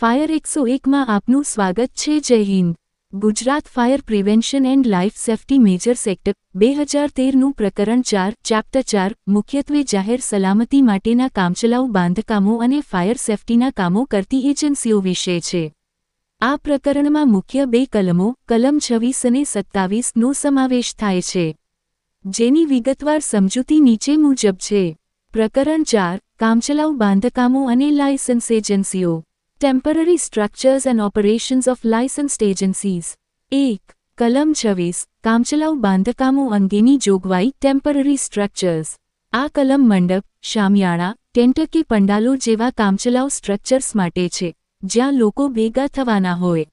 Fire એકસો એકમાં આપનું સ્વાગત છે જય Hind. Gujarat fire prevention and life safety major sector બે હજાર તેરનું પ્રકરણ ચાર, ચાપ્ટર ચાર, મુખ્યત્વે જાહેર સલામતી માટેના કામચલાઉ બાંધકામો અને ફાયર સેફ્ટીના કામો કરતી એજન્સીઓ વિશે છે. આ પ્રકરણમાં મુખ્ય બે કલમો, કલમ છવ્વીસ અને સત્તાવીસનો સમાવેશ થાય છે. જેની વિગતવાર સમજૂતી નીચે મુજબ છે. પ્રકરણ ચાર, કામચલાઉ બાંધકામો અને લાયસન્સ એજન્સીઓ. Temporary structures and operations of licensed agencies એક કલમ છવ્વીસ કામચલાઉ બાંધકામો અંગેની જોગવાઈ ટેમ્પરરી સ્ટ્રક્ચર્સ આ કલમ મંડપ શામિયાણા ટેન્ટ કે પંડાલો જેવા કામચલાઉ સ્ટ્રક્ચર્સ માટે છે જ્યાં લોકો ભેગા થવાના હોય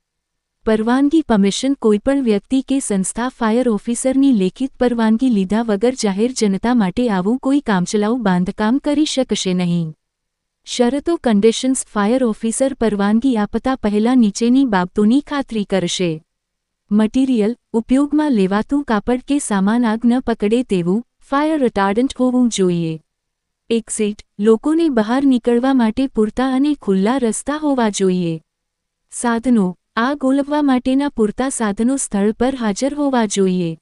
પરવાનગી પરમિશન કોઈપણ વ્યક્તિ કે સંસ્થા ફાયર ઓફિસરની લેખિત પરવાનગી લીધા વગર જાહેર જનતા માટે આવું કોઈ કામચલાઉ બાંધકામ કરી શકશે નહીં શરતો કન્ડિશન્સ ફાયર ઓફિસર પરવાનગી આપતા પહેલા નીચેની બાબતોની ખાતરી કરશે. મટીરિયલ ઉપયોગમાં લેવાતું કાપડ કે સામાન આગ ન પકડે તેવું ફાયર રિટાર્ડન્ટ હોવું જોઈએ. એક્ઝિટ લોકોને બહાર નીકળવા માટે પૂરતા અને ખુલ્લા રસ્તા હોવા જોઈએ. સાધનો, આગ ઓલવવા માટેના પૂરતા સાધનો સ્થળ પર હાજર હોવા જોઈએ.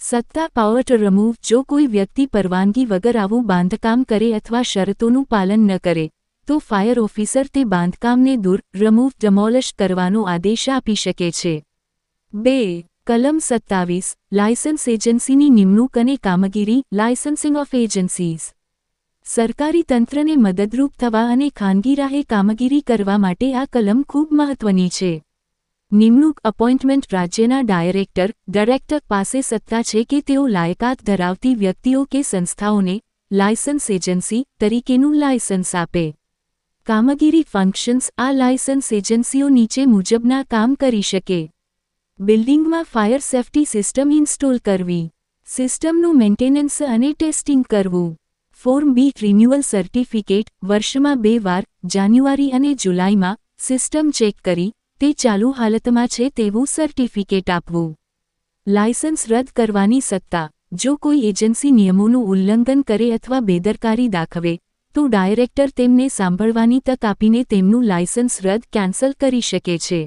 સત્તા પાવર ટુ રમૂવ જો કોઈ વ્યક્તિ પરવાનગી વગર આવું બાંધકામ કરે અથવા શરતોનું પાલન ન કરે, તો ફાયર ઓફિસર તે બાંધકામને દૂર રમૂવ ડમોલિશ કરવાનો આદેશ આપી શકે છે. બે, કલમ સત્તાવીસ લાયસન્સ એજન્સીની નિમણૂક અને કામગીરી લાયસન્સિંગ ઓફ એજન્સીઝ સરકારી તંત્રને મદદરૂપ થવા અને ખાનગી રાહે કામગીરી કરવા માટે આ કલમ ખૂબ મહત્વની છે. નિમણૂક અપોઇન્ટમેન્ટ રાજ્યના ડાયરેક્ટર ડાયરેક્ટર પાસે સત્તા છે કે તેઓ લાયકાત ધરાવતી વ્યક્તિઓ કે સંસ્થાઓને લાયસન્સ એજન્સી તરીકેનું લાયસન્સ આપે. કામગીરી ફંક્શન્સ આ લાયસન્સ એજન્સીઓ નીચે મુજબના કામ કરી શકે. બિલ્ડિંગમાં ફાયર સેફ્ટી સિસ્ટમ ઇન્સ્ટોલ કરવી. સિસ્ટમનું મેન્ટેનન્સ અને ટેસ્ટિંગ કરવું. ફોર્મ બી રિન્યુઅલ સર્ટિફિકેટ વર્ષમાં બે વાર, જાન્યુઆરી અને જુલાઈમાં સિસ્ટમ ચેક કરી તે ચાલુ હાલતમાં છે તેવું સર્ટિફિકેટ આપવું. લાયસન્સ રદ કરવાની સત્તા. જો કોઈ એજન્સી નિયમોનું ઉલ્લંઘન કરે અથવા બેદરકારી દાખવે, તો ડાયરેક્ટર તેમને સાંભળવાની તક આપીને તેમનું લાયસન્સ રદ કેન્સલ કરી શકે છે.